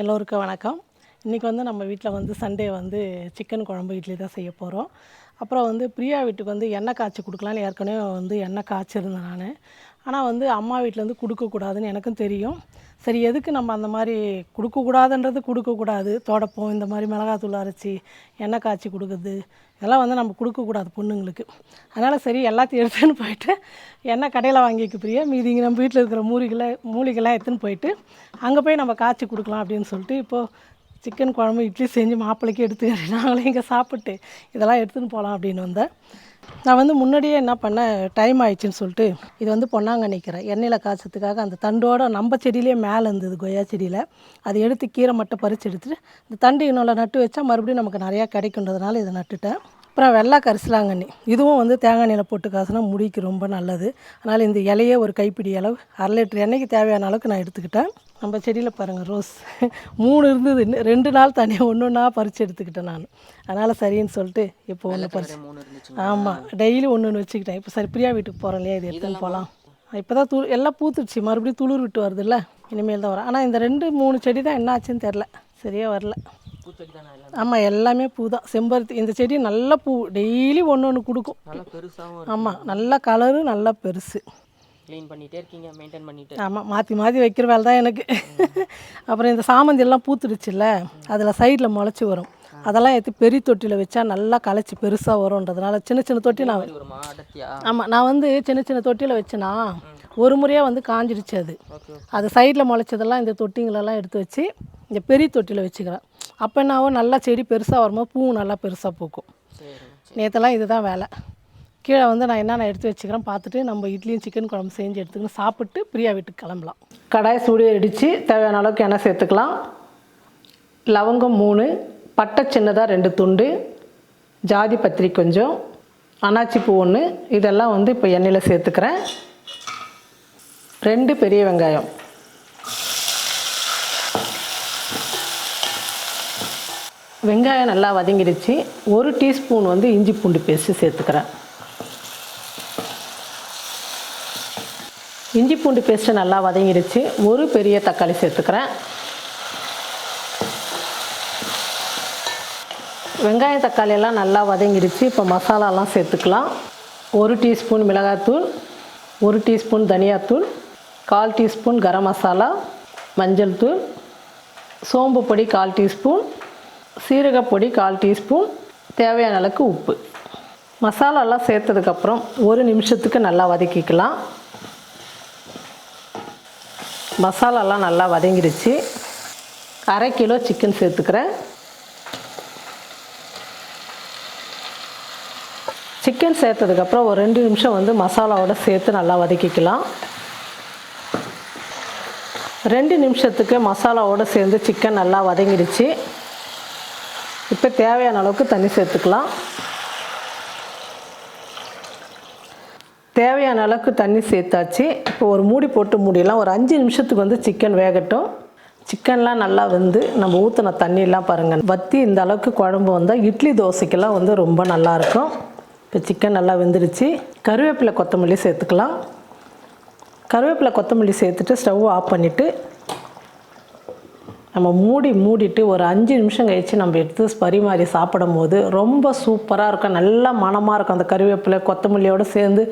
எல்லோருக்கும் வணக்கம். இன்றைக்கி வந்து நம்ம வீட்டில் வந்து சண்டே வந்து சிக்கன் குழம்பு இட்லி தான் செய்ய போகிறோம் அப்புறம் வந்து பிரியா வீட்டுக்கு வந்து எண்ணெய் காய்ச்சி கொடுக்கலான்னு ஏற்கனவே வந்து எண்ணெய் காய்ச்சிருந்தேன் நான். ஆனால் வந்து அம்மா வீட்டில் வந்து கொடுக்கக்கூடாதுன்னு எனக்கும் தெரியும். சரி எதுக்கு நம்ம அந்த மாதிரி கொடுக்கக்கூடாதுன்றது கொடுக்கக்கூடாது தோடப்பம் இந்த மாதிரி மிளகாத்தூள் அரைச்சி எண்ணெய் காய்ச்சி கொடுக்குறது இதெல்லாம் வந்து நம்ம கொடுக்கக்கூடாது பொண்ணுங்களுக்கு. அதனால் சரி எல்லாத்தையும் எடுத்துன்னு போயிட்டு எண்ணெய் கடையில் வாங்கிக்க பிரியா. மீதி இங்கே நம்ம வீட்டில் இருக்கிற மூலிகளை மூலிகைலாம் எடுத்துன்னு போயிட்டு அங்கே போய் நம்ம காய்ச்சி கொடுக்கலாம் அப்படின்னு சொல்லிட்டு இப்போது சிக்கன் குழம்பு இட்லி செஞ்சு மாப்பிள்ளைக்கு எடுத்துக்கிறேன். நாங்களே இங்கே சாப்பிட்டு இதெல்லாம் எடுத்துன்னு போகலாம் அப்படின்னு வந்தேன். நான் வந்து முன்னாடியே என்ன பண்ணேன் டைம் ஆயிடுச்சுன்னு சொல்லிட்டு இது வந்து பொன்னாங்க நிற்கிறேன் எண்ணெயில் காய்ச்சதுக்காக அந்த தண்டோட நம்ம செடியிலே மேலே இருந்தது கொய்யா செடியில். அதை எடுத்து கீரை மட்டும் பறித்து எடுத்துட்டு இந்த தண்டு இன்னொன்று நட்டு வச்சா மறுபடியும் நமக்கு நிறையா கிடைக்குன்றதுனால இதை நட்டுட்டேன். அப்புறம் வெள்ளை கரிசலாங்கண்ணி. இதுவும் வந்து தேங்காய் எண்ணெயில் போட்டு காசுனா முடிக்கு ரொம்ப நல்லது. அதனால் இந்த இலையே ஒரு கைப்பிடி அளவு அரை லிட்டர் எண்ணெய்க்கு தேவையான அளவுக்கு நான் எடுத்துக்கிட்டேன். நம்ம செடியில் பாருங்கள் ரோஸ். மூணு இருந்தது. ரெண்டு நாள் தனியாக ஒன்று ஒன்றா பறித்து எடுத்துக்கிட்டேன் நான். அதனால் சரின்னு சொல்லிட்டு இப்போ ஒன்று பறிச்சு ஆமாம் டெய்லி ஒன்று ஒன்று வச்சுக்கிட்டேன். இப்போ சரி பிரியா வீட்டுக்கு போகிறோம் இல்லையா? இது எடுத்துன்னு போகலாம் இப்போ தான் து எல்லாம் பூத்துடுச்சு மறுபடியும் துளிர் விட்டு வருதுல்ல? இனிமேல் தான் வரும். ஆனால் இந்த ரெண்டு மூணு செடி தான் என்ன ஆச்சுன்னு தெரில சரியாக வரல. ஆமாம் எல்லாமே? பூ தான் செம்பருத்தி இந்த செடி நல்ல பூ டெய்லி ஒன்று ஒன்று கொடுக்கும். ஆமாம் நல்ல கலரு நல்லா பெருசு. க்ளீன் பண்ணிகிட்டே இருக்கீங்க மெயின்டைன் பண்ணிட்டு. ஆமாம் மாற்றி மாற்றி வைக்கிற வேலை தான் எனக்கு. அப்புறம் இந்த சாமந்தி எல்லாம் பூத்துடுச்சுல்ல அதில் சைடில் முளைச்சி வரும். அதெல்லாம் எடுத்து பெரிய தொட்டியில் வச்சா நல்லா களைச்சி பெருசாக வரும்ன்றதுனால சின்ன சின்ன தொட்டி நான் ஆமாம் நான் வந்து சின்ன சின்ன தொட்டியில் வச்சேனா ஒரு முறையாக வந்து காஞ்சிடுச்சு அது. அது சைடில் முளைச்சதெல்லாம் இந்த தொட்டிங்களெல்லாம் எடுத்து வச்சு இந்த பெரிய தொட்டியில் வச்சுக்கிறேன். அப்போ என்ன ஆகும் நல்லா செடி பெருசாக வரும்போது பூவும் நல்லா பெருசாக பூக்கும். நேற்றுலாம் இதுதான் வேலை. கீழே வந்து நான் என்னென்ன எடுத்து வச்சுக்கிறேன் பார்த்துட்டு நம்ம இட்லியும் சிக்கன் குழம்பு செஞ்சு எடுத்துக்கணும் சாப்பிட்டு பிரியா வீட்டுக்கு கிளம்பலாம். கடாய் சூடு அடித்து தேவையான அளவுக்கு எண்ணெய் சேர்த்துக்கலாம். லவங்கம் மூணு பட்டை சின்னதாக ரெண்டு துண்டு ஜாதி பத்திரி கொஞ்சம் அனாச்சி பூ ஒன்று இதெல்லாம் வந்து இப்போ எண்ணெயில் சேர்த்துக்கிறேன். ரெண்டு பெரிய வெங்காயம். வெங்காயம் நல்லா வதங்கிடுச்சு. ஒரு டீஸ்பூன் வந்து இஞ்சி பூண்டு பேஸ்ட்டு சேர்த்துக்கிறேன். இஞ்சி பூண்டு பேஸ்ட்டு நல்லா வதங்கிடுச்சு. ஒரு பெரிய தக்காளி சேர்த்துக்கிறேன். வெங்காயம் தக்காளி எல்லாம் நல்லா வதங்கிடுச்சு. இப்போ மசாலாலாம் சேர்த்துக்கலாம். ஒரு டீஸ்பூன் மிளகாத்தூள் ஒரு டீஸ்பூன் தனியாத்தூள் கால் டீஸ்பூன் கரம் மசாலா மஞ்சள் தூள் சோம்பு பொடி கால் டீஸ்பூன் சீரகப்பொடி கால் டீஸ்பூன் தேவையான அளவுக்கு உப்பு. மசாலாலாம் சேர்த்ததுக்கப்புறம் ஒரு நிமிஷத்துக்கு நல்லா வதக்கிக்கலாம். மசாலாலாம் நல்லா வதங்கிடுச்சு. அரை கிலோ சிக்கன் சேர்த்துக்கிறேன். சிக்கன் சேர்த்ததுக்கப்புறம் ஒரு ரெண்டு நிமிஷம் வந்து மசாலாவோட சேர்த்து நல்லா வதக்கிக்கலாம். ரெண்டு நிமிஷத்துக்கு மசாலாவோடு சேர்ந்து சிக்கன் நல்லா வதங்கிடுச்சு. இப்போ தேவையான அளவுக்கு தண்ணி சேர்த்துக்கலாம். தேவையான அளவுக்கு தண்ணி சேர்த்தாச்சு. இப்போ ஒரு மூடி போட்டு மூடிடலாம். ஒரு அஞ்சு நிமிஷத்துக்கு வந்து சிக்கன் வேகட்டும். சிக்கன்லாம் நல்லா வந்து நம்ம ஊற்றின தண்ணியெல்லாம் பாருங்கள் வற்றி இந்த அளவுக்கு குழம்பு வந்தால் இட்லி தோசைக்கெல்லாம் வந்து ரொம்ப நல்லாயிருக்கும் இப்போ சிக்கன் நல்லா வெந்துருச்சு. கருவேப்பிலை கொத்தமல்லி சேர்த்துக்கலாம். கருவேப்பிலை கொத்தமல்லி சேர்த்துட்டு ஸ்டவ் ஆஃப் பண்ணிவிட்டு நம்ம மூடி மூடிட்டு ஒரு அஞ்சு நிமிஷம் கழித்து நம்ம எடுத்து பரிமாறி சாப்பிடும் போது ரொம்ப சூப்பராக இருக்கும். நல்லா மணமாக இருக்கும். அந்த கருவேப்பிலை கொத்தமல்லியோடு சேர்ந்து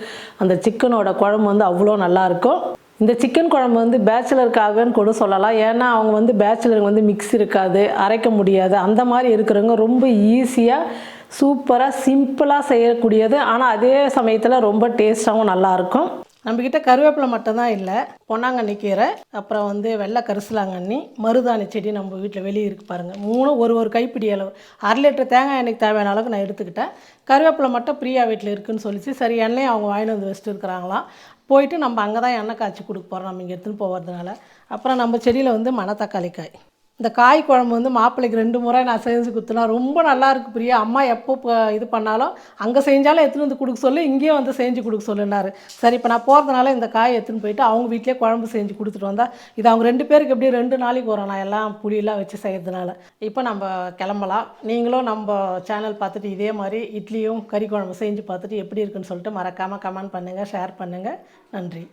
அந்த சிக்கனோட குழம்பு வந்து அவ்வளோ நல்லாயிருக்கும் இந்த சிக்கன் குழம்பு வந்து பேச்சுலருக்காகன்னு கூட சொல்லலாம். ஏன்னா அவங்க வந்து பேச்சுலருக்கு வந்து மிக்ஸ் இருக்காது அரைக்க முடியாது. அந்த மாதிரி இருக்கிறவங்க ரொம்ப ஈஸியாக சூப்பராக சிம்பிளாக செய்யக்கூடியது. ஆனால் அதே சமயத்தில் ரொம்ப டேஸ்ட்டாகவும் நல்லாயிருக்கும் நம்மக்கிட்ட கருவேப்பிலை மட்டும்தான் இல்லை பொன்னாங்கண்ணி கீரை அப்புறம் வந்து வெள்ளை கரிசலாங்கண்ணி மருதாணி செடி நம்ம வீட்டில் வெளியே இருக்குது பாருங்கள் மூணு ஒரு ஒரு கைப்பிடி அளவு. அரை லிட்டர் தேங்காய் எண்ணெய்க்கு தேவையான அளவுக்கு நான் எடுத்துக்கிட்டேன். கருவேப்பிலை மட்டும் பிரியா வீட்டில் இருக்குதுன்னு சொல்லிச்சு. சரி எண்ணெய் அவங்க வாங்கிட்டு வந்து வச்சுட்டு இருக்கிறாங்களாம் போயிட்டு நம்ம அங்கே தான் எண்ணெய் காய்ச்சி கொடுக்க போகிறோம் நம்ம இங்கே எடுத்துன்னு போகிறதுனால. அப்புறம் நம்ம செடியில் வந்து மணத்தக்காளி காய். இந்த காய் குழம்பு வந்து மாப்பிள்ளைக்கு ரெண்டு முறை நான் செஞ்சு கொடுத்தனா ரொம்ப நல்லா இருக்கு பிரியா. அம்மா எப்போ இப்போ இது பண்ணாலும் அங்கே செஞ்சாலும் எடுத்துன்னு வந்து கொடுக்க சொல்லு இங்கேயும் வந்து செஞ்சு கொடுக்க சொல்லுனாரு சரி இப்போ நான் போகிறதுனால இந்த காய் எடுத்துன்னு போயிட்டு அவங்க வீட்டிலே குழம்பு செஞ்சு கொடுத்துட்டு வந்தால் இது அவங்க ரெண்டு பேருக்கு எப்படி ரெண்டு நாளைக்கு வரும்? நான் எல்லாம் புளியெல்லாம் வச்சு செய்கிறதுனால இப்போ நம்ம கிளம்பலாம். நீங்களும் நம்ம சேனல் பார்த்துட்டு இதே மாதிரி இட்லியும் கறி குழம்பு செஞ்சு பார்த்துட்டு எப்படி இருக்குன்னு சொல்லிட்டு மறக்காமல் கமெண்ட் பண்ணுங்கள் ஷேர் பண்ணுங்கள் நன்றி.